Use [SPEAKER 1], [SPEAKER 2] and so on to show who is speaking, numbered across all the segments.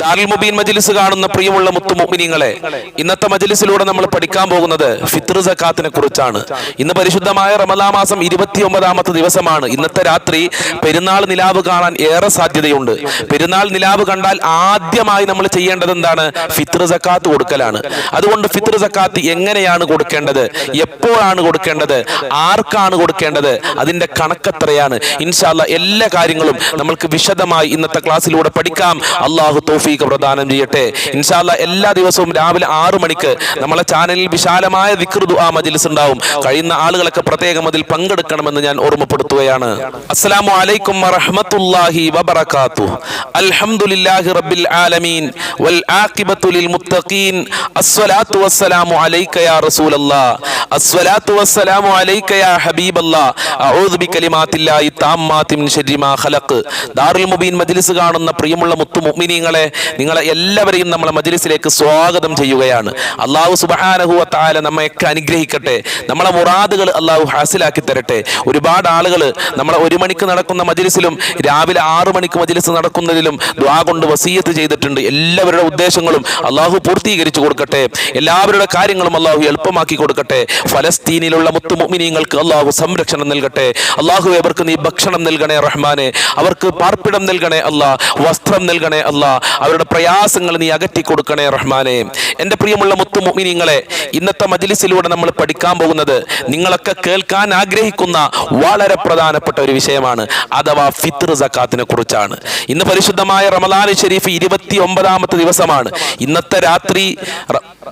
[SPEAKER 1] ദാറുൽ മുബീൻ മജ്ലിസ് കാണുന്ന പ്രിയമുള്ള മുത്തു മുഅ്മിനീങ്ങളെ ഇന്നത്തെ മജ്ലിസിലൂടെ നമ്മൾ പഠിക്കാൻ പോകുന്നത് ഫിത്ർ സക്കാത്തിനെ കുറിച്ചാണ്. ഇന്ന് പരിശുദ്ധമായ റമദാ മാസം ഇരുപത്തി ഒമ്പതാമത്തെ ദിവസമാണ്. ഇന്നത്തെ രാത്രി പെരുന്നാൾ നിലാവ് കാണാൻ ഏറെ സാധ്യതയുണ്ട്. പെരുന്നാൾ നിലാവ് കണ്ടാൽ ആദ്യമായി നമ്മൾ ചെയ്യേണ്ടത് എന്താണ്? ഫിത്ർ സക്കാത്ത് കൊടുക്കലാണ്. അതുകൊണ്ട് ഫിത്ർ സക്കാത്ത് എങ്ങനെയാണ് കൊടുക്കേണ്ടത്? എപ്പോഴാണ് കൊടുക്കേണ്ടത്? ആർക്കാണ് കൊടുക്കേണ്ടത്? അതിന്റെ കണക്കെത്രയാണ് ഇൻഷാല്ല എല്ലാ കാര്യങ്ങളും നമ്മൾക്ക് വിശദമായി ഇന്നത്തെ ക്ലാസ്സിലൂടെ പഠിക്കാം. അള്ളാഹു തൗഫീഖ് പ്രദാനം ചെയ്യട്ടെ. ഇൻഷാല്ല എല്ലാ ദിവസവും രാവിലെ ആറു മണിക്ക് നമ്മളെ ചാനലിൽ വിശാലമായ ദിക്ർ ആ മജ്ലിസ് ഉണ്ടാവും. കഴിയുന്ന ആളുകളൊക്കെ പ്രത്യേകം അതിൽ പങ്കെടുക്കണമെന്ന് ഞാൻ ഓർമ്മപ്പെടുത്തുകയാണ്. അസ്സലാമു അലൈക്കും വറഹ്മത്തുള്ളാഹി വബറകാതുഹു. അൽഹംദുലില്ലാഹി റബ്ബിൽ ആലമീൻ. വൽ ആഖിബത്തു ലിൽ മുത്തഖീൻ. അസ്സലാത്തു വസ്സലാമു അലൈക യാ റസൂലല്ലാഹ് അസ്സലാത്തു വസ്സലാമു അലൈക യാ ഹബീബല്ലാഹ് അഊദു ബികലിമാത്തില്ലാഹി താമ്മാതി മിൻ ശർരി മാ ഖലഖ്. ദാറുൽ മുബീൻ മജ്ലിസ് കാണുന്ന പ്രിയമുള്ള മുത്തു മുഅ്മിനീങ്ങളെ നിങ്ങളെ എല്ലാവരെയും നമ്മളെ മജ്ലിസിലേക്ക് സ്വാഗതം ചെയ്യുകയാണ്. അള്ളാഹു സുബ്ഹാനഹു വ തആല നമ്മയൊക്കെ അനുഗ്രഹിക്കട്ടെ. നമ്മളെ മുറാദുകൾ അള്ളാഹു ഹാസിലാക്കി തരട്ടെ. ഒരുപാട് ആളുകൾ നമ്മളെ ഒരു മണിക്ക് നടക്കുന്ന മജ്ലിസിലും രാവിലെ ആറു മണിക്ക് മജ്ലിസ് നടക്കുന്നതിലും ദ്വാ കൊണ്ട് വസീയത്ത് ചെയ്തിട്ടുണ്ട്. എല്ലാവരുടെ ഉദ്ദേശങ്ങളും അള്ളാഹു പൂർത്തീകരിച്ചു കൊടുക്കട്ടെ. എല്ലാവരുടെ കാര്യങ്ങളും അള്ളാഹു എളുപ്പമാക്കി കൊടുക്കട്ടെ. ഫലസ്തീനിലുള്ള മുത്തു മുഅ്മിനീങ്ങൾക്ക് അള്ളാഹു സംരക്ഷണം നൽകട്ടെ. അള്ളാഹു അവർക്ക് നീ ഭക്ഷണം നൽകണേ റഹ്മാനെ. അവർക്ക് പാർപ്പിടം നൽകണേ അല്ലാ വസ്ത്രം നൽകണേ അല്ലാ അവരുടെ പ്രയാസങ്ങൾ നീ അകറ്റി കൊടുക്കണേ റഹ്മാനെ. എന്റെ പ്രിയമുള്ള മുത്തു മുഅ്മിനീങ്ങളെ ഇന്നത്തെ മജിലിസിലൂടെ നമ്മൾ പഠിക്കാൻ പോകുന്നത് നിങ്ങളൊക്കെ കേൾക്കാൻ ആഗ്രഹിക്കുന്ന വളരെ പ്രധാനപ്പെട്ട ഒരു വിഷയമാണ് അഥവാ ഫിത്ർ സക്കാത്തിനെ കുറിച്ചാണ്. ഇന്ന് പരിശുദ്ധമായ റമദാൻ ഷെരീഫ് ഇരുപത്തി ഒമ്പതാമത്തെ ദിവസമാണ്. ഇന്നത്തെ രാത്രി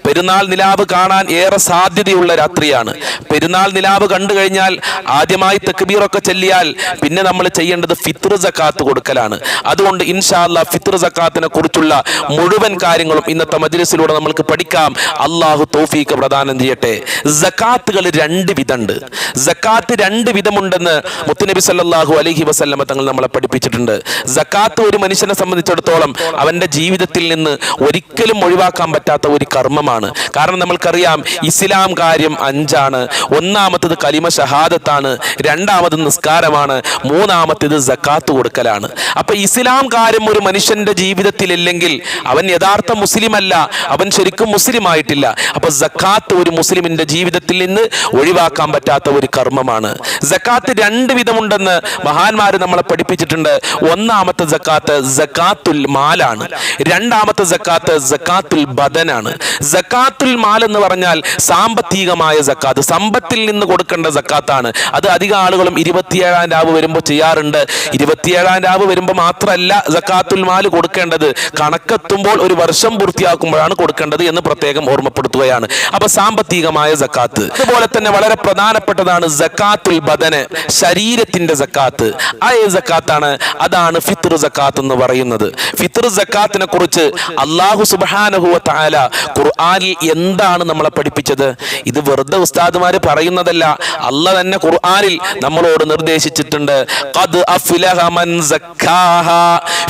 [SPEAKER 1] പെരുന്നാൾ നിലാവ് കാണാൻ ഏറെ സാധ്യതയുള്ള രാത്രിയാണ്. പെരുന്നാൾ നിലാവ് കണ്ടു കഴിഞ്ഞാൽ ആദ്യമായി തെക്കുബീറൊക്കെ ചെല്ലിയാൽ പിന്നെ നമ്മൾ ചെയ്യേണ്ടത് ഫിത്ർ സക്കാത്ത് കൊടുക്കലാണ്. അതുകൊണ്ട് ഇൻഷാല്ല ഫിത്ർ സക്കാത്തിനെ കുറിച്ചുള്ള മുഴുവൻ കാര്യങ്ങളും ഇന്നത്തെ മജ്ലിസിലൂടെ നമ്മൾക്ക് പഠിക്കാം. അള്ളാഹു തൗഫീഖ് പ്രദാനം ചെയ്യട്ടെ. ജക്കാത്തുകൾ രണ്ട് വിധമുണ്ട്. ജക്കാത്ത് രണ്ട് വിധമുണ്ടെന്ന് മുത്തുനബി സല്ലാഹു അലഹി വസല്ലമ തങ്ങൾ നമ്മളെ പഠിപ്പിച്ചിട്ടുണ്ട്. ജക്കാത്ത് ഒരു മനുഷ്യനെ സംബന്ധിച്ചിടത്തോളം അവന്റെ ജീവിതത്തിൽ നിന്ന് ഒരിക്കലും ഒഴിവാക്കാൻ പറ്റാത്ത ഒരു കർമ്മമാണ്. കാരണം നമ്മൾക്കറിയാം ഇസ്ലാം കാര്യം അഞ്ചാണ്. ഒന്നാമത്തത് കലിമ ഷഹാദത്താണ്. രണ്ടാമത് നിസ്കാരമാണ്. മൂന്നാമത്തേത് ജക്കാത്ത് കൊടുക്കലാണ്. അപ്പൊ ഇസ്ലാം കാര്യം ഒരു മനുഷ്യന്റെ ജീവിതത്തിൽ ഇല്ലെങ്കിൽ അവൻ യഥാർത്ഥ മുസ്ലിം അല്ല അവൻ ശരിക്കും മുസ്ലിം ആയിട്ടില്ല അപ്പൊ സക്കാത്ത് ഒരു മുസ്ലിമിന്റെ ജീവിതത്തിൽ നിന്ന് ഒഴിവാക്കാൻ പറ്റാത്ത ഒരു കർമ്മമാണ്. സക്കാത്ത് രണ്ട് വിധമുണ്ടെന്ന് മഹാന്മാർ നമ്മളെ പഠിപ്പിച്ചിട്ടുണ്ട്. ഒന്നാമത്തെ സക്കാത്ത് സക്കാത്തുൽ മാലാണ്. രണ്ടാമത്തെ സക്കാത്ത് സക്കാത്തുൽ ബദനാണ്. സക്കാത്തുൽ മാൽ എന്ന് പറഞ്ഞാൽ സാമ്പത്തികമായ സക്കാത്ത്. സമ്പത്തിൽ നിന്ന് കൊടുക്കേണ്ട സക്കാത്താണ്. അത് അധിക ആളുകളും ഇരുപത്തിയേഴാം രാവ് വരുമ്പോൾ ചെയ്യാറുണ്ട്. ഇരുപത്തിയേഴാം രാവ് വരുമ്പോൾ മാത്രമല്ല സക്കാത്തുൽ മാൽ കൊടുക്കേണ്ടത്. കണക്കെത്തുമ്പോൾ ഒരു വർഷം പൂർത്തിയാക്കുമ്പോഴാണ് കൊടുക്കേണ്ടത് എന്ന് പ്രത്യേകം ഓർമ്മപ്പെടുത്തുകയാണ്. അപ്പൊ സാമ്പത്തികമായ സക്കാത്ത്. അതുപോലെ തന്നെ വളരെ പ്രധാനപ്പെട്ടതാണ് സക്കാത്തുൽ ബദന് ശരീരത്തിന്റെ സക്കാത്ത്. ആ സക്കാത്താണ്? അതാണ് ഫിത്ർ സക്കാത്ത് എന്ന് പറയുന്നത്. ഫിത്ർ സക്കാത്തിനെ കുറിച്ച് അള്ളാഹു സുബാനഹുവ താല ഖുർആനിൽ എന്താണ് നമ്മളെ പഠിപ്പിച്ചത്? ഇത് വെറുതെ ഉസ്താദുമാര് പറയുന്നതല്ല. അല്ല തന്നെ ഖുർആാനിൽ നമ്മളോട് നിർദ്ദേശിച്ചിട്ടുണ്ട്.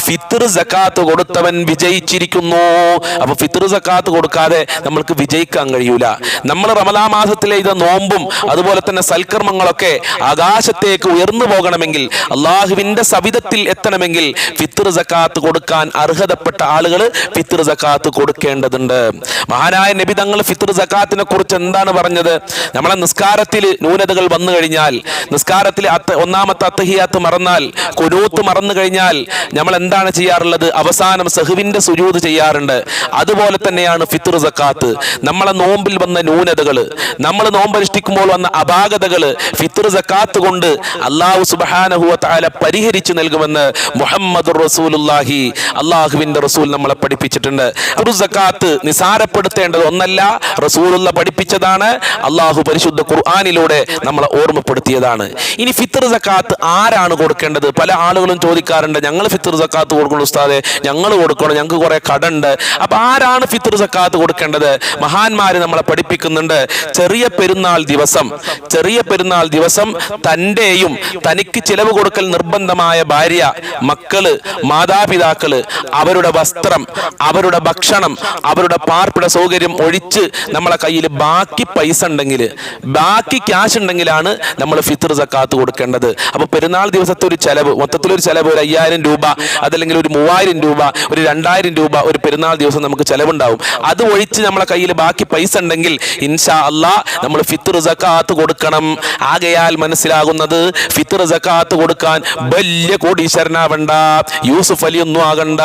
[SPEAKER 1] ഫിത്ർ സക്കാത്ത് കൊടുത്തവൻ വിജയിച്ചിരിക്കുന്നു. അപ്പൊ ഫിത്തർ സക്കാത്ത് കൊടുക്കാതെ നമ്മൾക്ക് വിജയിക്കാൻ കഴിയൂല. നമ്മൾ റമലാ മാസത്തിലെ ഇത് നോമ്പും അതുപോലെ തന്നെ സൽക്കർമ്മങ്ങളൊക്കെ ആകാശത്തേക്ക് ഉയർന്നു പോകണമെങ്കിൽ അള്ളാഹുവിന്റെ സവിധത്തിൽ എത്തണമെങ്കിൽ ഫിത്തർ സക്കാത്ത് കൊടുക്കാൻ അർഹതപ്പെട്ട ആളുകൾ ഫിത്തർ സക്കാത്ത് കൊടുക്കേണ്ടതുണ്ട്. മഹാനായ നബി തങ്ങൾ ഫിത്തർ സക്കാത്തിനെ കുറിച്ച് എന്താണ് പറഞ്ഞത്? നമ്മളെ നിസ്കാരത്തിൽ ന്യൂനതകൾ വന്നു കഴിഞ്ഞാൽ നിസ്കാരത്തിൽ ഒന്നാമത്തെ അത്തഹിയാത്ത് മറന്നാൽ കുനൂത്ത് മറന്നു കഴിഞ്ഞാൽ നമ്മൾ എന്താണ് ചെയ്യാറുള്ളത്? അവസാനം സഹുവിന്റെ സുജൂത് ചെയ്യാറുണ്ട്. അതുപോലെ തന്നെയാണ് ഫിത്തുർ സക്കാത്ത്. നമ്മളെ നോമ്പിൽ വന്ന ന്യൂനതകൾ നമ്മൾ നോമ്പനുഷ്ഠിക്കുമ്പോൾ വന്ന അപാകതകൾ ഫിത്തുർ സക്കാത്ത് കൊണ്ട് അള്ളാഹു സുബാനഹുവ താല പരിഹരിച്ചു നൽകുമെന്ന് മുഹമ്മദ് റസൂലുല്ലാഹി അള്ളാഹുവിന്റെ റസൂൽ നമ്മളെ പഠിപ്പിച്ചിട്ടുണ്ട്. ഫിത്തുർ സക്കാത്ത് നിസാരപ്പെടുത്തേണ്ടത് ഒന്നല്ല റസൂലുള്ള പഠിപ്പിച്ചതാണ് അള്ളാഹു പരിശുദ്ധ ഖുർആാനിലൂടെ നമ്മളെ ഓർമ്മപ്പെടുത്തിയതാണ്. ഇനി ഫിത്ർ സക്കാത്ത് ആരാണ് കൊടുക്കേണ്ടത്? പല ആളുകളും ചോദിക്കാറുണ്ട് ഞങ്ങൾ ഫിത്ർ സക്കാത്ത് കൊടുക്കണം ഉസ്താദെ ഞങ്ങൾ കൊടുക്കണം. ഞങ്ങൾക്ക് കുറെ കടണ്ട്. അപ്പൊ ആരാണ് ഫിത്തർ സക്കാത്ത് കൊടുക്കേണ്ടത്? മഹാന്മാര് നമ്മളെ പഠിപ്പിക്കുന്നുണ്ട്. ചെറിയ പെരുന്നാൾ ദിവസം ചെറിയ പെരുന്നാൾ ദിവസം തന്റെയും തനിക്ക് ചിലവ് കൊടുക്കൽ നിർബന്ധമായ ഭാര്യ മക്കൾ മാതാപിതാക്കൾ അവരുടെ വസ്ത്രം അവരുടെ ഭക്ഷണം അവരുടെ പാർപ്പിട സൗകര്യം ഒഴിച്ച് നമ്മളെ കയ്യിൽ ബാക്കി പൈസ ഉണ്ടെങ്കിൽ ബാക്കി ക്യാഷ് ഉണ്ടെങ്കിലാണ് നമ്മൾ ഫിത്തർ സക്കാത്ത് കൊടുക്കേണ്ടത്. അപ്പൊ പെരുന്നാൾ ദിവസത്തെ ഒരു ചെലവ് മൊത്തത്തിലൊരു ചെലവ് ഒരു അയ്യായിരം രൂപ അതല്ലെങ്കിൽ ഒരു മൂവായിരം രൂപ ഒരു രണ്ടായിരം രൂപ ഒരു പെരുന്നാൾ ദിവസം നമുക്ക് ചെലവുണ്ടാവും. അത് ഒഴിച്ച് നമ്മളെ കയ്യിൽ ബാക്കി പൈസ ഉണ്ടെങ്കിൽ ഇൻഷാ അല്ലാ നമ്മൾ ഫിത്തർ സക്കാത്ത് കൊടുക്കണം. ആകയാൽ മനസ്സിലാകുന്നത് ഫിത്തർ സക്കാത്ത് കൊടുക്കാൻ വലിയ കോടീശ്വരനാവണ്ട. യൂസുഫ് അലി ഒന്നും ആകണ്ട.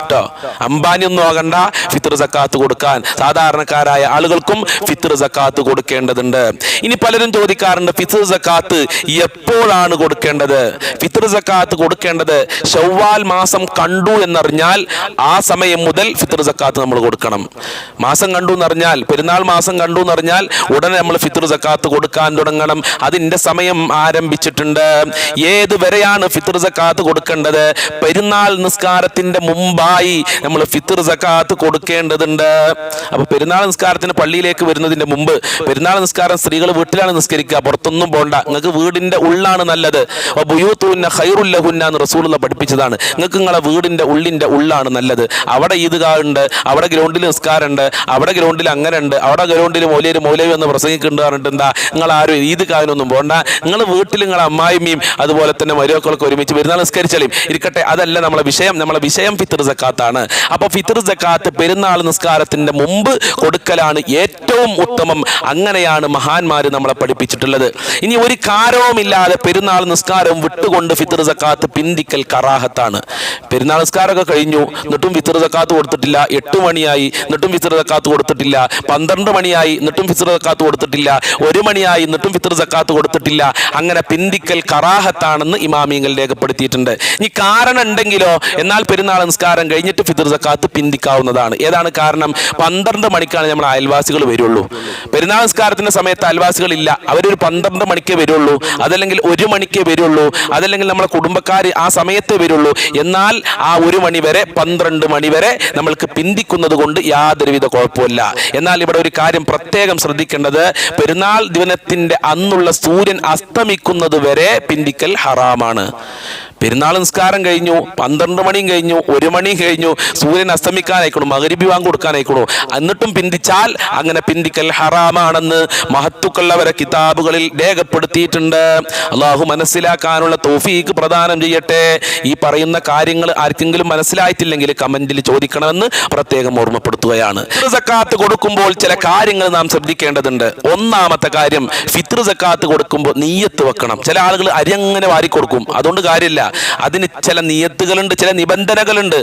[SPEAKER 1] കേട്ടോ അംബാനി ഒന്നും ആകണ്ട. ഫിത്തർ സക്കാത്ത് കൊടുക്കാൻ. സാധാരണക്കാരായ ആളുകൾക്കും ഫിത്തർ സക്കാത്ത് കൊടുക്കേണ്ടതുണ്ട്. ഇനി പലരും ചോദിക്കാറുണ്ട് ഫിത്തർ സക്കാത്ത് എപ്പോഴാണ് കൊടുക്കേണ്ടത്? ഫിത്തർ സക്കാത്ത് കൊടുക്കേണ്ടത് ഷവ്വാൽ മാസം കണ്ടു എന്നറിഞ്ഞാൽ ആ സമയം മുതൽ ഫിത്തർ സക്കാത്ത് നമ്മൾ കൊടുക്കണം. മാസം കണ്ടു എന്നറിഞ്ഞാൽ പെരുന്നാൾ മാസം കണ്ടു എന്നറിഞ്ഞാൽ ഉടനെ നമ്മൾ ഫിത്തർ സക്കാത്ത് കൊടുക്കാൻ തുടങ്ങണം. അതിന്റെ സമയം ആരംഭിച്ചിട്ടുണ്ട്. ഏത് വരെയാണ് ഫിത്തർ സക്കാത്ത് കൊടുക്കേണ്ടത്? പെരുന്നാൾ നിസ്കാരത്തിന്റെ മുമ്പായി നമ്മൾ ഫിത്തർ സക്കാത്ത് കൊടുക്കേണ്ടതുണ്ട്. അപ്പോൾ പെരുന്നാൾ നിസ്കാരത്തിന് പള്ളിയിലേക്ക് വരുന്നതിന്റെ മുമ്പ് പെരുന്നാൾ നിസ്കാരം സ്ത്രീകൾ വീട്ടിലാണ് നിസ്കരിക്കുക. പുറത്തൊന്നും പോണ്ട. നിങ്ങൾക്ക് വീടിന്റെ ഉള്ളാണ് നല്ലത്. ബുയൂത്തുന്ന ഹൈറുല്ലഹുന്ന എന്ന് റസൂലുള്ള പഠിപ്പിച്ചതാണ്. നിങ്ങൾക്ക് നിങ്ങളെ വീടിന്റെ ഉള്ളിന്റെ ഉള്ളാണ് നല്ലത്. അവിടെ ഈദ്ഗാഹുണ്ട് അവിടെ ഗ്രൗണ്ടിൽ നിസ്കാരമുണ്ട് അവിടെ ഗ്രൗണ്ടിൽ അങ്ങനെ ഉണ്ട് അവിടെ ഗ്രൗണ്ടിൽ മൗലിയൊരു മൗലവി എന്ന് പ്രസംഗിക്കുന്നുണ്ട് പറഞ്ഞിട്ട് എന്താ? നിങ്ങൾ ആരും ഈദ്ഗാഹിനൊന്നും പോകണ്ട നിങ്ങൾ വീട്ടിൽ നിങ്ങളെ അമ്മായിമ്മയും അതുപോലെ തന്നെ മരുമക്കളൊക്കെ ഒരുമിച്ച് പെരുന്നാൾ നിസ്കരിച്ചാലും ഇരിക്കട്ടെ അതല്ല നമ്മളെ വിഷയം. നമ്മളെ വിഷയം ഫിത്തർ സക്കാത്താണ്. അപ്പോൾ ഫിത്തർ സക്കാത്ത് പെരുന്നാൾ നിസ്കാരത്തിന്റെ മുമ്പ് കൊടുക്കലാണ് ഏറ്റവും ഉത്തമം. അങ്ങനെയാണ് മഹാന്മാര് നമ്മളെ പഠിപ്പിച്ചിട്ടുള്ളത്. ഇനി ഒരു കാരവുമില്ലാതെ പെരുന്നാൾ നിസ്കാരം വിട്ടുകൊണ്ട് ഫിത്തർ സക്കാത്ത് പിന്തിക്കൽ കറാഹത്താണ്. പെരുന്നാൾ നിസ്കാരമൊക്കെ കഴിഞ്ഞു. എന്നിട്ടും ഫിത്തർ സക്കാത്ത് കൊടുത്തിട്ടില്ല. എട്ട് മണിയായി. എന്നിട്ടും ഫിത്തർ സക്കാത്ത് കൊടുത്തിട്ടില്ല. പന്ത്രണ്ട് മണിയായി. എന്നിട്ടും ഫിത്തർ സക്കാത്ത് കൊടുത്തിട്ടില്ല. ഒരു മണിയായി. എന്നിട്ടും ഫിത്തർ സക്കാത്ത് കൊടുത്തിട്ടില്ല. അങ്ങനെ പിന്തിക്കൽ കറാഹത്താണെന്ന് ഇമാമിയങ്ങൾ രേഖപ്പെടുത്തിയിട്ടുണ്ട്. ഇനി കാരണം ഉണ്ടെങ്കിലോ എന്നാൽ പെരുന്നാൾ നിസ്കാരം കഴിഞ്ഞിട്ട് ഫിത്തർ സക്കാത്ത് പിന്തിക്കാവുന്നതാണ്. ഏതാണ് കാരണം? പന്ത്രണ്ട് മണിക്കാണ് നമ്മൾ അയൽവാസികൾ വരുള്ളൂ. പെരുന്നാൾ നിസ്കാരത്തിന്റെ സമയത്ത് അയൽവാസികൾ ഇല്ല. അവരൊരു പന്ത്രണ്ട് മണിക്കേ വരുള്ളൂ. അതല്ലെങ്കിൽ ഒരു മണിക്കേ വരുള്ളൂ. അതല്ലെങ്കിൽ നമ്മളെ കുടുംബക്കാർ ആ സമയത്തേ വരുള്ളൂ. എന്നാൽ ആ ഒരു മണി വരെ പന്ത്രണ്ട് മണി വരെ നമ്മൾക്ക് പിന്തിക്കുന്നത് കൊണ്ട് യാതൊരുവിധ കുഴപ്പമില്ല എന്നാൽ ഇവിടെ ഒരു കാര്യം പ്രത്യേകം ശ്രദ്ധിക്കേണ്ടത്. പെരുന്നാൾ ദിനത്തിന്റെ അന്നുള്ള സൂര്യൻ അസ്തമിക്കുന്നത് വരെ പിന്തിക്കൽ ഹറാമാണ്. പെരുന്നാൾ നിസ്കാരം കഴിഞ്ഞു പന്ത്രണ്ട് മണിയും കഴിഞ്ഞു ഒരു മണിയും കഴിഞ്ഞു സൂര്യൻ അസ്തമിക്കാനായിക്കോളൂ മകരിബി വാങ്ങി കൊടുക്കാനായിക്കോളൂ എന്നിട്ടും പിന്തിച്ചാൽ അങ്ങനെ പിന്തിക്കൽ ഹറാമാണെന്ന് മഹത്തുക്കളവരെ കിതാബുകളിൽ രേഖപ്പെടുത്തിയിട്ടുണ്ട്. അള്ളാഹു മനസ്സിലാക്കാനുള്ള തോഫീക്ക് പ്രദാനം ചെയ്യട്ടെ. ഈ പറയുന്ന കാര്യങ്ങൾ ആർക്കെങ്കിലും മനസ്സിലായിട്ടില്ലെങ്കിൽ കമന്റിൽ ചോദിക്കണമെന്ന് പ്രത്യേകം ഓർമ്മപ്പെടുത്തുകയാണ്. ഫിത്രുസക്കാത്ത് കൊടുക്കുമ്പോൾ ചില കാര്യങ്ങൾ നാം ശ്രദ്ധിക്കേണ്ടതുണ്ട്. ഒന്നാമത്തെ കാര്യം ഫിത്ർ സക്കാത്ത് കൊടുക്കുമ്പോൾ നീയത്ത് വെക്കണം. ചില ആളുകൾ അരി അങ്ങനെ വാരി കൊടുക്കും അതുകൊണ്ട് കാര്യമില്ല. അതിന് ചില നിയത്തുകളുണ്ട് ചില നിബന്ധനകളുണ്ട്.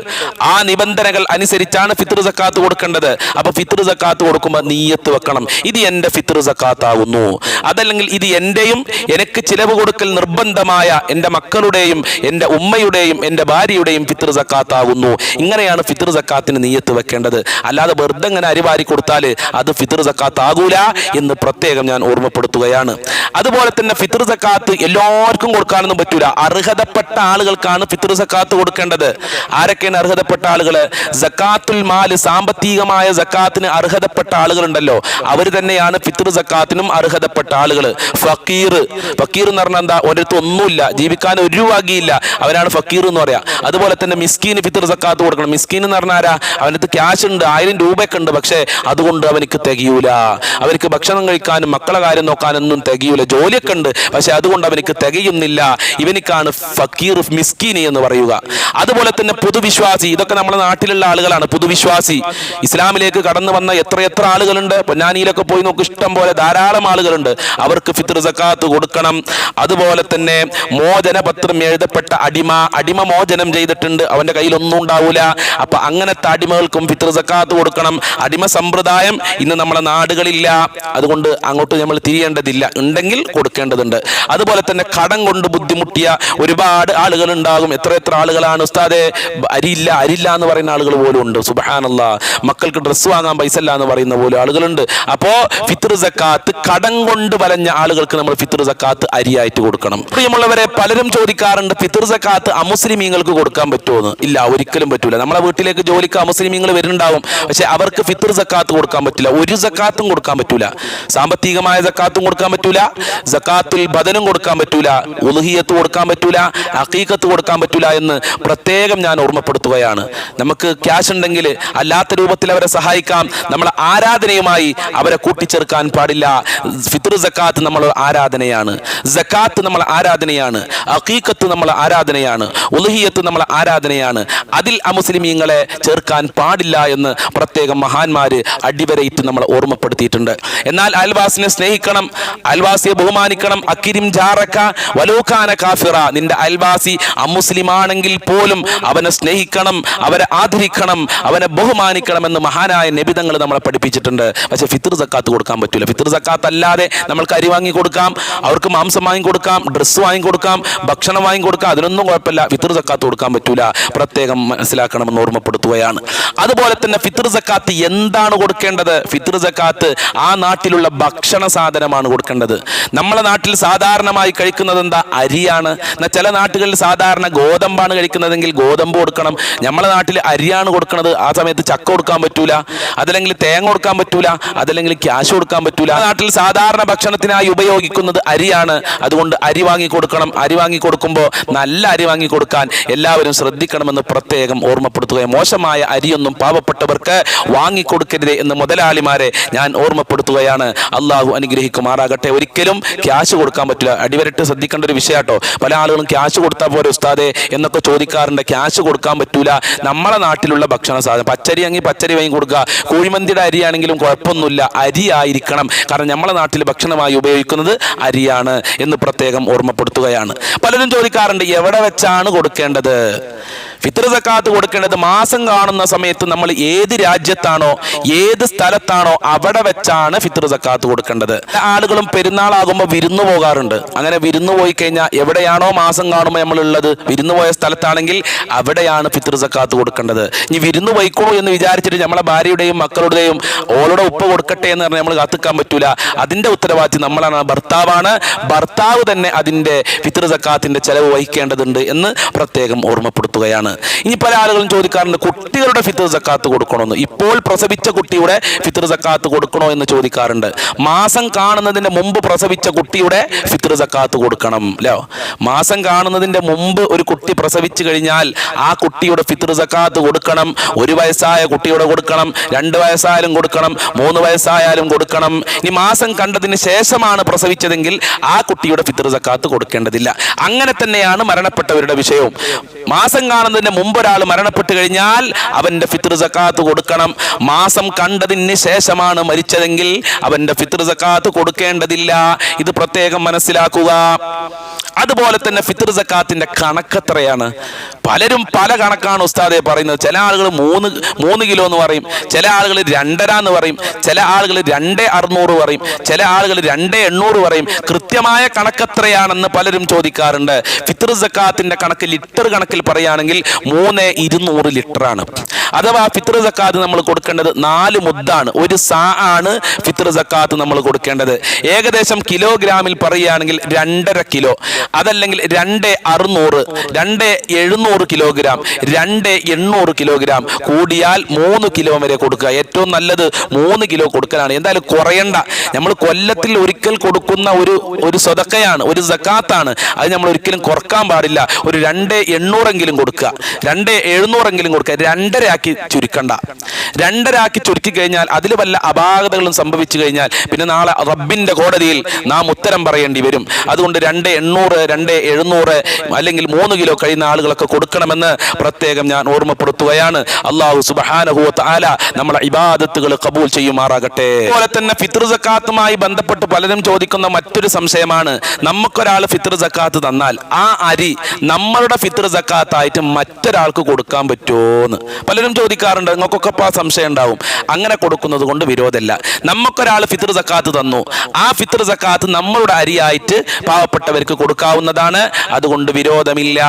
[SPEAKER 1] ആ നിബന്ധനകൾ അനുസരിച്ചാണ് ഫിത്ർ സക്കാത്ത് കൊടുക്കേണ്ടത്. അപ്പൊ ഫിത്ർ സക്കാത്ത് കൊടുക്കുമ്പോൾ നീയത്ത് വെക്കണം. ഇത് എന്റെ ഫിത്ർ സക്കാത്താവുന്നു. അതല്ലെങ്കിൽ ഇത് എന്റെയും എനിക്ക് ചിലവ് കൊടുക്കൽ നിർബന്ധമായ എന്റെ മക്കളുടെയും എന്റെ ഉമ്മയുടെയും എന്റെ ഭാര്യയുടെയും ഫിത്ർ സക്കാത്താവുന്നു. ഇങ്ങനെയാണ് ഫിത്ർ സക്കാത്തിന് നീയത്ത് വെക്കേണ്ടത്. അല്ലാതെ വെറുതെ ഇങ്ങനെ അരിവാരി കൊടുത്താൽ അത് ഫിത്ർ സക്കാത്ത് ആകൂല എന്ന് പ്രത്യേകം ഞാൻ ഓർമ്മപ്പെടുത്തുകയാണ്. അതുപോലെ തന്നെ ഫിത്ർ സക്കാത്ത് എല്ലാവർക്കും കൊടുക്കാനൊന്നും പറ്റൂല. അർഹതപ്പെട്ട ആളുകൾക്കാണ് ഫിത്ർ സക്കാത്ത് കൊടുക്കേണ്ടത്. ആരൊക്കെയാണ് അർഹതപ്പെട്ട ആളുകൾ സക്കാത്തുൽ മാൽ സാമ്പത്തികമായ സക്കാത്തിന് അർഹതപ്പെട്ട ആളുകളുണ്ടല്ലോ. അവർ തന്നെയാണ് ഫിത്ർ സക്കാത്തിനും അർഹതപ്പെട്ട ആളുകൾ ഫക്കീർ. ഫക്കീർ എന്ന് പറഞ്ഞാൽ എന്താ? ഒരിടത്ത് ഒന്നുമില്ല. ജീവിക്കാൻ ഒരു രൂപയില്ല അവനാണ് ഫക്കീർ എന്ന് പറയാ. അതുപോലെ തന്നെ മിസ്കീന് ഫിത്ർ സക്കാത്ത് കൊടുക്കണം. മിസ്കീൻ എന്ന് പറഞ്ഞാൽ ആരാ? അവനടുത്ത് ക്യാഷ് ഉണ്ട്. ആയിരം രൂപയൊക്കെ ഉണ്ട്. പക്ഷേ അതുകൊണ്ട് അവനക്ക് തികയൂല. അവർക്ക് ഭക്ഷണം കഴിക്കാനും മക്കളെ കാര്യം നോക്കാനൊന്നും തികയൂല. ജോലിയൊക്കെ ഉണ്ട്. പക്ഷെ അതുകൊണ്ട് അവനക്ക് തികയുന്നില്ല. ഇവനിക്കാണ് ഫക്കീർ മിസ്കീനി എന്ന് പറയുക. അതുപോലെ തന്നെ പൊതുവിശ്വാസി ഇതൊക്കെ നമ്മുടെ നാട്ടിലുള്ള ആളുകളാണ് പുതുവിശ്വാസി. ഇസ്ലാമിലേക്ക് കടന്നു വന്ന എത്ര എത്ര ആളുകളുണ്ട്? പൊന്നാനിയിലൊക്കെ പോയി നോക്ക് ഇഷ്ടം പോലെ ധാരാളം ആളുകളുണ്ട്. അവർക്ക് ഫിത്ർ സക്കാത്ത് കൊടുക്കണം. അതുപോലെ തന്നെ മോചന പത്രം എഴുതപ്പെട്ട അടിമ അടിമ മോചനം ചെയ്തിട്ടുണ്ട്. അവന്റെ കയ്യിൽ ഒന്നും ഉണ്ടാവൂല. അപ്പൊ അങ്ങനത്തെ അടിമകൾക്കും ഫിത്ർ സക്കാത്ത് കൊടുക്കണം. അടിമ സമ്പ്രദായം ഇന്ന് നമ്മുടെ നാടുകളില്ല. അതുകൊണ്ട് അങ്ങോട്ട് നമ്മൾ തിരിയേണ്ടതില്ല. ഉണ്ടെങ്കിൽ കൊടുക്കേണ്ടതുണ്ട്. അതുപോലെ തന്നെ കടം കൊണ്ട് ബുദ്ധിമുട്ടിയ ഒരുപാട് ആളുകൾ ഉണ്ടാകും എത്ര എത്ര ആളുകളാണ് ഉസ്താദെ? അരിയില്ല അരില്ല എന്ന് പറയുന്ന ആളുകൾ പോലും ഉണ്ട്. സുബഹാനല്ല. മക്കൾക്ക് ഡ്രസ്സ് വാങ്ങാൻ പൈസ ഇല്ല എന്ന് പറയുന്ന പോലും ആളുകളുണ്ട്. അപ്പോ ഫിത്ർ സക്കാത്ത് കടം കൊണ്ട് വലഞ്ഞ ആളുകൾക്ക് നമ്മൾ ഫിത്ർ സക്കാത്ത് അരിയായിട്ട് കൊടുക്കണം. പ്രിയമുള്ളവരെ പലരും ചോദിക്കാറുണ്ട് ഫിത്ർ സക്കാത്ത് അമുസ്ലിമീങ്ങൾക്ക് കൊടുക്കാൻ പറ്റുമോ എന്ന് ഇല്ല ഒരിക്കലും പറ്റൂല. നമ്മളെ വീട്ടിലേക്ക് ജോലിക്ക് അമുസ്ലിമീങ്ങൾ വരുന്നുണ്ടാവും. പക്ഷെ അവർക്ക് ഫിത്ർ സക്കാത്ത് കൊടുക്കാൻ പറ്റില്ല. ഒരു സക്കാത്തും കൊടുക്കാൻ പറ്റൂല. സാമ്പത്തികമായ സക്കാത്തും കൊടുക്കാൻ പറ്റൂല. സക്കാത്തിൽ ബദനും കൊടുക്കാൻ പറ്റൂല. ഉലുഹിയത്ത് കൊടുക്കാൻ പറ്റൂല. അക്കീക്കത്ത് കൊടുക്കാൻ പറ്റില്ല എന്ന് പ്രത്യേകം ഞാൻ ഓർമ്മപ്പെടുത്തുകയാണ്. നമുക്ക് ക്യാഷ് ഉണ്ടെങ്കിൽ അല്ലാത്ത രൂപത്തിൽ അവരെ സഹായിക്കാം. നമ്മൾ ആരാധനയുമായി അവരെ കൂട്ടിച്ചേർക്കാൻ പാടില്ല. ഫിത്ർ ജക്കാത്ത് നമ്മൾ ആരാധനയാണ്. ജക്കാത്ത് നമ്മൾ ആരാധനയാണ്. അക്കീക്കത്ത് നമ്മൾ ആരാധനയാണ്. ഉലഹിയത്ത് നമ്മൾ ആരാധനയാണ്. അതിൽ അമുസ്ലിമീങ്ങളെ ചേർക്കാൻ പാടില്ല എന്ന് പ്രത്യേകം മഹാന്മാര് അടിവരയിട്ട് നമ്മൾ ഓർമ്മപ്പെടുത്തിയിട്ടുണ്ട്. എന്നാൽ അയൽവാസിനെ സ്നേഹിക്കണം അയൽവാസിയെ ബഹുമാനിക്കണം. അക്കിരിം ജാറക്ക വലൂഖാന കാഫിറ നിന്റെ അയൽവാസി അമുസ്ലിമാണെങ്കിൽ പോലും അവനെ സ്നേഹിക്കണം അവരെ ആദരിക്കണം അവനെ ബഹുമാനിക്കണം എന്ന് മഹാനായ നബിതങ്ങൾ നമ്മളെ പഠിപ്പിച്ചിട്ടുണ്ട്. പക്ഷെ ഫിത്തർ സക്കാത്ത് കൊടുക്കാൻ പറ്റില്ല ഫിത്തർ സക്കാത്ത് അല്ലാതെ നമ്മൾക്ക് അരി വാങ്ങി കൊടുക്കാം അവർക്ക് മാംസം വാങ്ങി കൊടുക്കാം ഡ്രസ്സ് വാങ്ങി കൊടുക്കാം ഭക്ഷണം വാങ്ങി കൊടുക്കാം അതിനൊന്നും കുഴപ്പമില്ല. ഫിത്തർ സക്കാത്ത് കൊടുക്കാൻ പറ്റൂല. പ്രത്യേകം മനസ്സിലാക്കണമെന്ന് ഓർമ്മപ്പെടുത്തുകയാണ്. അതുപോലെ തന്നെ ഫിത്തർ സക്കാത്ത് എന്താണ് കൊടുക്കേണ്ടത്? ഫിത്തർ സക്കാത്ത് ആ നാട്ടിലുള്ള ഭക്ഷണ സാധനമാണ് കൊടുക്കേണ്ടത്. നമ്മളെ നാട്ടിൽ സാധാരണമായി കഴിക്കുന്നത് എന്താ? അരിയാണ്. എന്നാൽ ചില നാട്ടുകളിൽ സാധാരണ ഗോതമ്പാണ് കഴിക്കുന്നതെങ്കിൽ ഗോതമ്പ് കൊടുക്കണം. നമ്മളെ നാട്ടിൽ അരിയാണ് കൊടുക്കുന്നത് ആ സമയത്ത് ചക്ക കൊടുക്കാൻ പറ്റൂല. അതല്ലെങ്കിൽ തേങ്ങ കൊടുക്കാൻ പറ്റൂല. അതല്ലെങ്കിൽ ക്യാഷ് കൊടുക്കാൻ പറ്റൂല. നാട്ടിൽ സാധാരണ ഭക്ഷണത്തിനായി ഉപയോഗിക്കുന്നത് അരിയാണ്. അതുകൊണ്ട് അരി വാങ്ങി കൊടുക്കണം. അരി വാങ്ങി കൊടുക്കുമ്പോൾ നല്ല അരി വാങ്ങി കൊടുക്കാൻ എല്ലാവരും ശ്രദ്ധിക്കണമെന്ന് പ്രത്യേകം ഓർമ്മപ്പെടുത്തുകയും മോശമായ അരിയൊന്നും പാവപ്പെട്ടവർക്ക് വാങ്ങിക്കൊടുക്കരുത് എന്ന് മുതലാളിമാരെ ഞാൻ ഓർമ്മപ്പെടുത്തുകയാണ്. അള്ളാഹു അനുഗ്രഹിക്കുമാറാകട്ടെ. ഒരിക്കലും ക്യാഷ് കൊടുക്കാൻ പറ്റില്ല അടിവരട്ട് ശ്രദ്ധിക്കേണ്ട ഒരു വിഷയാട്ടോ പല ആളുകളും ക്യാഷ് കൊടുത്താൽ പോരെ ഉസ്താദെ എന്നൊക്കെ ചോദിക്കാറുണ്ട്. ക്യാഷ് കൊടുക്കാൻ പറ്റൂല. നമ്മളെ നാട്ടിലുള്ള ഭക്ഷണ സാധനം. പച്ചരി ആണെങ്കിൽ പച്ചരി വാങ്ങി കൊടുക്കുക. കോഴിമന്തിയുടെ അരിയാണെങ്കിലും കുഴപ്പമൊന്നുമില്ല. അരി ആയിരിക്കണം. കാരണം നമ്മളെ നാട്ടിൽ ഭക്ഷണമായി ഉപയോഗിക്കുന്നത് അരിയാണ് എന്ന് പ്രത്യേകം ഓർമ്മപ്പെടുത്തുകയാണ്. പലരും ചോദിക്കാറുണ്ട് എവിടെ വെച്ചാണ് കൊടുക്കേണ്ടത്? ഫിത്ർ സക്കാത്ത് കൊടുക്കേണ്ടത് മാസം കാണുന്ന സമയത്ത് നമ്മൾ ഏത് രാജ്യത്താണോ ഏത് സ്ഥലത്താണോ അവിടെ വെച്ചാണ് ഫിത്ർ സക്കാത്ത് കൊടുക്കേണ്ടത്. ആളുകളും പെരുന്നാളാകുമ്പോൾ വിരുന്നു പോകാറുണ്ട്. അങ്ങനെ വിരുന്നു പോയി കഴിഞ്ഞാൽ എവിടെയാണോ മാസം കാണുമ്പോൾ നമ്മൾ ഉള്ളത് വിരുന്നു പോയ സ്ഥലത്താണെങ്കിൽ അവിടെയാണ് ഫിത്ർ സക്കാത്ത് കൊടുക്കേണ്ടത്. ഇനി വിരുന്നു പോയിക്കോളൂ എന്ന് വിചാരിച്ചിട്ട് നമ്മളെ ഭാര്യയുടെയും മക്കളുടെയും ഓളുടെ ഉപ്പ് കൊടുക്കട്ടെ എന്ന് പറഞ്ഞാൽ നമ്മൾ കാത്തിക്കാൻ പറ്റൂല. അതിന്റെ ഉത്തരവാദിത്വം നമ്മളാണ്. ഭർത്താവാണ്. ഭർത്താവ് തന്നെ അതിന്റെ ഫിത്ർ സക്കാത്തിന്റെ ചെലവ് വഹിക്കേണ്ടതുണ്ട് എന്ന് പ്രത്യേകം ഓർമ്മപ്പെടുത്തുകയാണ്. ഇനി പല ആളുകളും ചോദിക്കാറുണ്ട് കുട്ടികളുടെ ഫിത്തർ സക്കാത്ത് കൊടുക്കണമെന്ന് ഇപ്പോൾ പ്രസവിച്ച കുട്ടിയുടെ ഫിത്തർ സക്കാത്ത് കൊടുക്കണോ എന്ന് ചോദിക്കാറുണ്ട്. മാസം കാണുന്നതിന്റെ മുമ്പ് പ്രസവിച്ച കുട്ടിയുടെ ഫിത്തർ സക്കാത്ത് കൊടുക്കണം അല്ലോ മാസം കാണുന്നതിന്റെ മുമ്പ് ഒരു കുട്ടി പ്രസവിച്ചു കഴിഞ്ഞാൽ ആ കുട്ടിയുടെ ഫിത്തർ സക്കാത്ത് കൊടുക്കണം. ഒരു വയസ്സായ കുട്ടിയുടെ കൊടുക്കണം രണ്ട് വയസ്സായാലും കൊടുക്കണം മൂന്ന് വയസ്സായാലും കൊടുക്കണം. ഇനി മാസം കണ്ടതിന് ശേഷമാണ് പ്രസവിച്ചതെങ്കിൽ ആ കുട്ടിയുടെ ഫിത്തർ സക്കാത്ത് കൊടുക്കേണ്ടതില്ല. അങ്ങനെ തന്നെയാണ് മരണപ്പെട്ടവരുടെ വിഷയവും. മാസം കാണുന്നതിന് മുമ്പ് ഒരാൾ മരണപ്പെട്ട് കഴിഞ്ഞാൽ അവന്റെ ഫിത്ർ സക്കാത്ത് കൊടുക്കണം. മാസം കണ്ടതിന് ശേഷമാണ് മരിച്ചതെങ്കിൽ അവന്റെ ഫിത്ർ സക്കാത്ത് കൊടുക്കേണ്ടതില്ല. ഇത് പ്രത്യേകം മനസ്സിലാക്കുക. അതുപോലെ തന്നെ ഫിത്ർ സക്കാത്തിന്റെ കണക്കെത്രയാണ്? പലരും പല കണക്കാണ് ഉസ്താദെ പറയുന്നത്. ചില ആളുകൾ മൂന്ന് മൂന്ന് കിലോ എന്ന് പറയും. ചില ആളുകൾ രണ്ടര എന്ന് പറയും. ചില ആളുകൾ രണ്ട് അറുന്നൂറ് പറയും. ചില ആളുകൾ രണ്ട് എണ്ണൂറ് പറയും. കൃത്യമായ കണക്കെത്രയാണെന്ന് പലരും ചോദിക്കാറുണ്ട്. ഫിത്ർ സക്കാത്തിന്റെ കണക്ക് ലിറ്റർ കണക്കിൽ പറയുകയാണെങ്കിൽ മൂന്ന് ഇരുന്നൂറ് ലിറ്ററാണ്. അഥവാ ഫിത്ർ സക്കാത്ത് നമ്മൾ കൊടുക്കേണ്ടത് നാല് മുദ്ദാണ്. ഒരു സാ ആണ് ഫിത്ർ സക്കാത്ത് നമ്മൾ കൊടുക്കേണ്ടത്. ഏകദേശം കിലോഗ്രാമിൽ പറയുകയാണെങ്കിൽ രണ്ടര കിലോ. അതല്ലെങ്കിൽ രണ്ട് അറുന്നൂറ് രണ്ട് എഴുന്നൂറ് കിലോഗ്രാം രണ്ട് എണ്ണൂറ് കിലോഗ്രാം കൂടിയാൽ മൂന്ന് കിലോ വരെ കൊടുക്കുക. ഏറ്റവും നല്ലത് മൂന്ന് കിലോ കൊടുക്കലാണ്. എന്തായാലും കുറയണ്ട. നമ്മൾ കൊല്ലത്തിൽ ഒരിക്കൽ കൊടുക്കുന്ന ഒരു ഒരു സ്വതക്കയാണ് ഒരു സക്കാത്താണ്. അത് നമ്മൾ ഒരിക്കലും കുറയ്ക്കാൻ പാടില്ല. ഒരു രണ്ട് എണ്ണൂറെങ്കിലും കൊടുക്കുക. രണ്ട് എഴുന്നൂറെങ്കിലും കൊടുക്കുക. രണ്ടരയാക്കി ചുരുക്കണ്ട. രണ്ടരാക്കി ചുരുക്കി കഴിഞ്ഞാൽ അതിൽ വല്ല അപാകതകളും സംഭവിച്ചു കഴിഞ്ഞാൽ പിന്നെ നാളെ റബ്ബിന്റെ കോടതിയിൽ നാം ഉത്തരം പറയേണ്ടി വരും. അതുകൊണ്ട് രണ്ട് എണ്ണൂറ് രണ്ട് എഴുന്നൂറ് അല്ലെങ്കിൽ മൂന്ന് കിലോ കഴിയുന്ന ആളുകളൊക്കെ കൊടുക്കണമെന്ന് പ്രത്യേകം ഞാൻ ഓർമ്മപ്പെടുത്തുകയാണ്. അള്ളാഹു സുബഹാനഹുവത്ത് ആല നമ്മളെ ഇബാദത്തുകൾ കബൂൽ ചെയ്യുമാറാകട്ടെ. അതുപോലെ തന്നെ ഫിത്ർ സക്കാത്തുമായി ബന്ധപ്പെട്ട് പലരും ചോദിക്കുന്ന മറ്റൊരു സംശയമാണ്. നമുക്കൊരാൾ ഫിത്ർ സക്കാത്ത് തന്നാൽ ആ അരി നമ്മളുടെ ഫിത്ർ സക്കാത്തായിട്ട് മറ്റൊരാൾക്ക് കൊടുക്കാൻ പറ്റുമോന്ന് പലരും ചോദിക്കാറുണ്ട്. നിങ്ങൾക്കൊക്കെ ഇപ്പോൾ ആ സംശയം ഉണ്ടാവും. അങ്ങനെ കൊടുക്കുന്നത് കൊണ്ട് വിരോധമല്ല. നമുക്കൊരാൾ ഫിത്ർ സക്കാത്ത് തന്നു. ആ ഫിത്ർ സക്കാത്ത് നമ്മളുടെ അരിയായിട്ട് പാവപ്പെട്ടവർക്ക് കൊടുക്കാവുന്നതാണ് അതുകൊണ്ട് വിരോധമില്ല.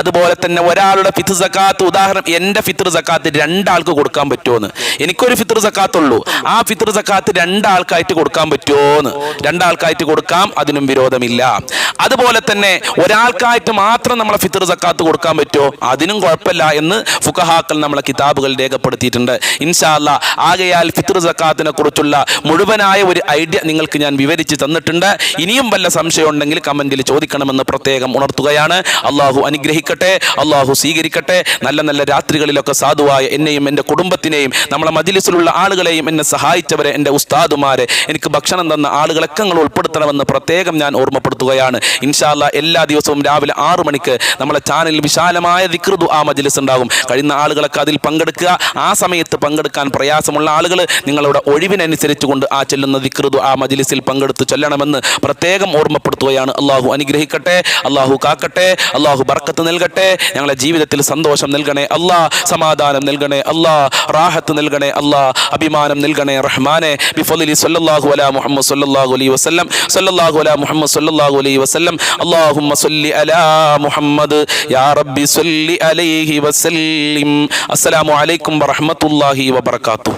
[SPEAKER 1] അതുപോലെ തന്നെ ഒരാളുടെ ഫിത്ർ സക്കാത്ത് ഉദാഹരണം എന്റെ ഫിത്ർ സക്കാത്ത് രണ്ടാൾക്ക് കൊടുക്കാൻ പറ്റുമോന്ന് എനിക്കൊരു ഫിത്ർ സക്കാത്തുള്ളൂ. ആ ഫിത്ർ സക്കാത്ത് രണ്ടാൾക്കായിട്ട് കൊടുക്കാൻ പറ്റുമോന്ന് രണ്ടാൾക്കായിട്ട് കൊടുക്കാം അതിനും വിരോധമില്ല. അതുപോലെ തന്നെ ഒരാൾക്കായിട്ട് മാത്രം നമ്മളെ ഫിത്ർ സക്കാത്ത് കൊടുക്കാൻ പറ്റുമോ അതിനും കുഴപ്പമില്ല എന്ന് ഫുഖഹാക്കൾ നമ്മളെ കിതാബുകൾ രേഖപ്പെടുത്തിയിട്ടുണ്ട്. ഇൻഷാല്ല ആകയാൽ ഫിത്ർ സക്കാത്തിനെ കുറിച്ചുള്ള മുഴുവനായ ഒരു ഐഡിയ നിങ്ങൾക്ക് ഞാൻ വിവരിച്ച് തന്നിട്ടുണ്ട്. ഇനിയും വല്ല സംശയം ഉണ്ടെങ്കിൽ കമന്റിൽ ചോദിക്കണമെന്ന് പ്രത്യേകം ഉണർത്തുകയാണ്. അള്ളാഹു അനുഗ്രഹിക്കട്ടെ അള്ളാഹു സ്വീകരിക്കട്ടെ. നല്ല നല്ല രാത്രികളിലൊക്കെ സാധുവായ എന്നെയും എന്റെ കുടുംബത്തിനെയും നമ്മളെ മജിലിസിലുള്ള ആളുകളെയും എന്നെ സഹായിച്ചവരെ എന്റെ ഉസ്താദുമാരെ എനിക്ക് ഭക്ഷണം തന്ന ആളുകളൊക്കെ നിങ്ങൾ ഉൾപ്പെടുത്തണമെന്ന് പ്രത്യേകം ഞാൻ ഓർമ്മപ്പെടുത്തുകയാണ്. ഇൻഷാല്ല എല്ലാ ദിവസവും രാവിലെ ആറു മണിക്ക് നമ്മളെ ചാനലിൽ വിശാലമായ ദിക്റുദു ആ മജിലിസ് ഉണ്ടാകും. കഴിയുന്ന ആളുകളൊക്കെ അതിൽ പങ്കെടുക്കുക. ആ സമയത്ത് പങ്കെടുക്കാൻ പ്രയാസമുള്ള ആളുകൾ നിങ്ങളുടെ ഒഴിവിനനുസരിച്ച് കൊണ്ട് ആ ചെല്ലുന്ന ദിക്റുദു ആ മജിലിസിൽ പങ്കെടുത്ത് ചൊല്ലണമെന്ന് പ്രത്യേകം ഓർമ്മപ്പെടുത്തുകയാണ്. അള്ളാഹു അനുഗ്രഹിക്കട്ടെ. അള്ളാഹു കാക്കട്ടെ. അള്ളാഹു ബർക്കത്ത് നൽകട്ടെ. ഞങ്ങളെ ജീവിതത്തിൽ സന്തോഷം നൽകണേ അല്ലാ. സമാധാനം നൽകണേ അല്ലാ. റാഹത്ത് നൽകണേ അല്ലാ. അഭിമാനം നൽകണേ റഹ്മാനെ. ബിഫലി സല്ലല്ലാഹു അലാ സല്ലല്ലാഹു അലൈഹി വസല്ലം. സല്ലല്ലാഹു സല്ലല്ലാഹു അലൈഹി വസല്ലം. അല്ലാഹുമ്മ സല്ലി അലാ മുഹമ്മദ്. യാ റബ്ബി സല്ലി അലൈഹി വസല്ലിം. അസ്സലാമു അലൈക്കും വറഹ്മത്തുള്ളാഹി വബറകാതുഹു.